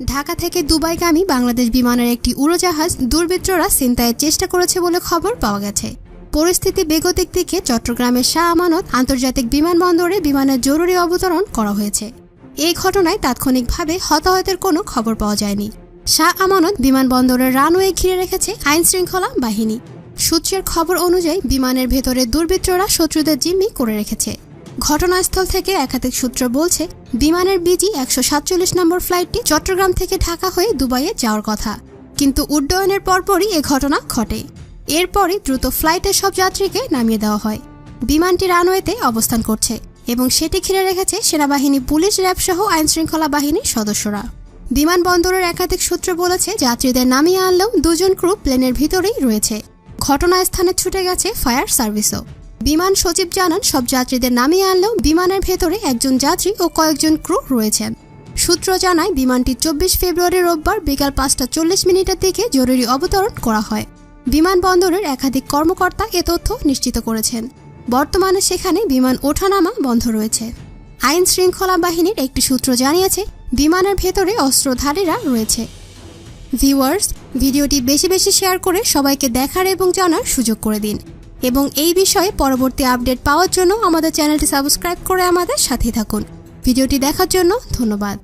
ঢাকা থেকে দুবাইগামী বাংলাদেশ বিমানের একটি উড়োজাহাজ দুর্বৃত্তরা ছিনতাইয়ের চেষ্টা করেছে বলে খবর পাওয়া গেছে। পরিস্থিতি বেগতিক দিকে চট্টগ্রামের শাহ আমানত আন্তর্জাতিক বিমানবন্দরে বিমানের জরুরি অবতরণ করা হয়েছে। এই ঘটনায় তাৎক্ষণিকভাবে হতাহতের কোনো খবর পাওয়া যায়নি। শাহ আমানত বিমানবন্দরের রানওয়ে ঘিরে রেখেছে আইন শৃঙ্খলা বাহিনী। সূত্রের খবর অনুযায়ী বিমানের ভেতরে দুর্বৃত্তরা শত্রুদের জিম্মি করে রেখেছে। ঘটনাস্থল থেকে একাধিক সূত্র বলছে, বিমানের বিজি একশো সাতচল্লিশ নম্বর ফ্লাইটটি চট্টগ্রাম থেকে ঢাকা হয়ে দুবাইয়ে যাওয়ার কথা। কিন্তু উড্ডয়নের পরপরই এ ঘটনা ঘটে। এরপরই দ্রুত ফ্লাইটের সব যাত্রীকে নামিয়ে দেওয়া হয়। বিমানটি রানওয়েতে অবস্থান করছে এবং সেটি ঘিরে রেখেছে সেনাবাহিনী, পুলিশ র্যাব সহ আইনশৃঙ্খলা বাহিনীর সদস্যরা। বিমানবন্দরের একাধিক সূত্র বলেছে, যাত্রীদের নামিয়ে আনলেও দুজন ক্রু প্লেনের ভিতরেই রয়েছে। ঘটনাস্থানে ছুটে গেছে ফায়ার সার্ভিসও। বিমান সচিব জানান, সব যাত্রীদের নামিয়ে আনলেও বিমানের ভেতরে একজন যাত্রী ও কয়েকজন ক্রু রয়েছেন সূত্র জানায়, বিমানটি চব্বিশ ফেব্রুয়ারি রোববার বিকাল পাঁচটা চল্লিশ মিনিটের দিকে জরুরি অবতরণ করা হয়। বিমানবন্দরের একাধিক কর্মকর্তা এ তথ্য নিশ্চিত করেছেন। বর্তমানে সেখানে বিমান ওঠানামা বন্ধ রয়েছে। আইন শৃঙ্খলা বাহিনীর একটি সূত্র জানিয়েছে, বিমানের ভেতরে অস্ত্রধারীরা রয়েছে। ভিউয়ার্স, ভিডিওটি বেশি বেশি শেয়ার করে সবাইকে দেখার এবং জানার সুযোগ করে দিন। এবং এই বিষয়ে পরবর্তী আপডেট পাওয়ার জন্য আমাদের চ্যানেলটি সাবস্ক্রাইব করে আমাদের সাথে থাকুন। ভিডিওটি দেখার জন্য ধন্যবাদ।